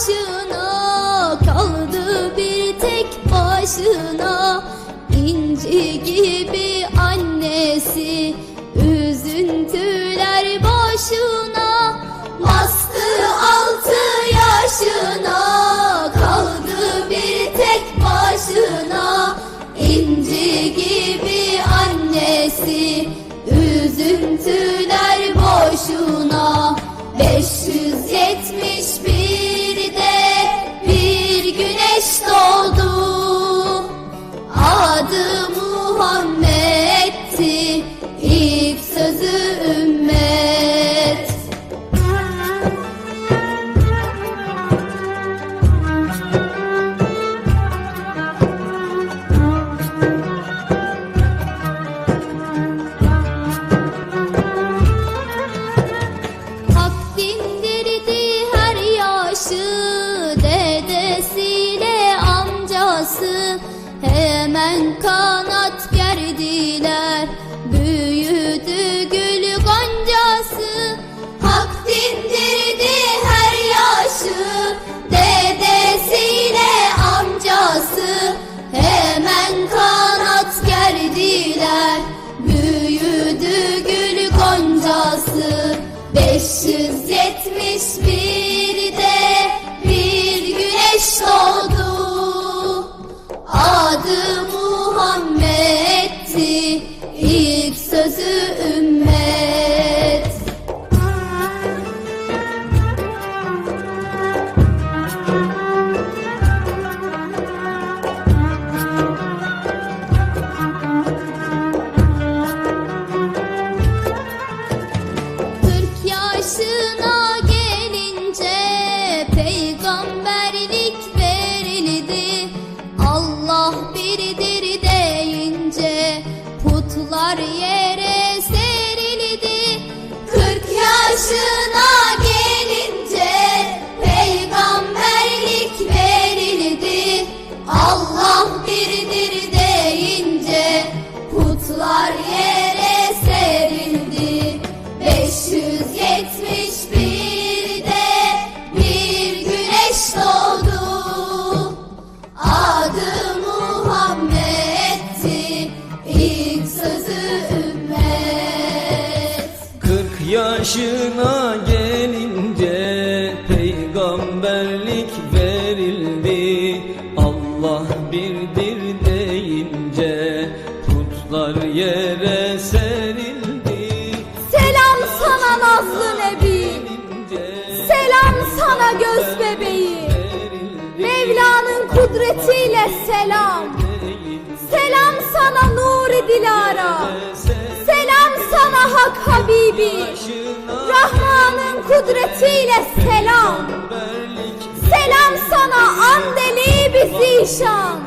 yaşına kaldı bir tek başına. İnci gibi annesi üzüntüler başına. Bastı altı yaşına kanat gerdiler Büyüdü gül goncası. Hak dindirdi her yaşı Dedesiyle amcası. Hemen kanat gerdiler Büyüdü gül goncası. 571'de bir güneş doğdu putlar yere serildi. Kırk yaşına yaşına gelince peygamberlik verildi. Allah birdir deyince putlar yere serildi. Selam sana Nazlı Nebi. Selam sana göz bebeği. Mevla'nın kudretiyle selam. Selam sana Nuri Dilara Sana Hak Habibi Rahman'ın kudretiyle selam. Selam sana Andeli Bizişan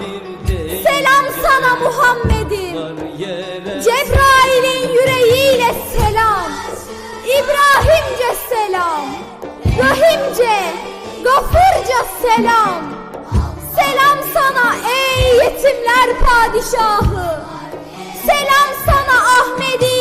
Selam sana Muhammed'in Cebrail'in yüreğiyle selam. İbrahimce selam. Rahimce Gafurca selam. Selam sana ey yetimler padişahı. Selam sana Ahmedi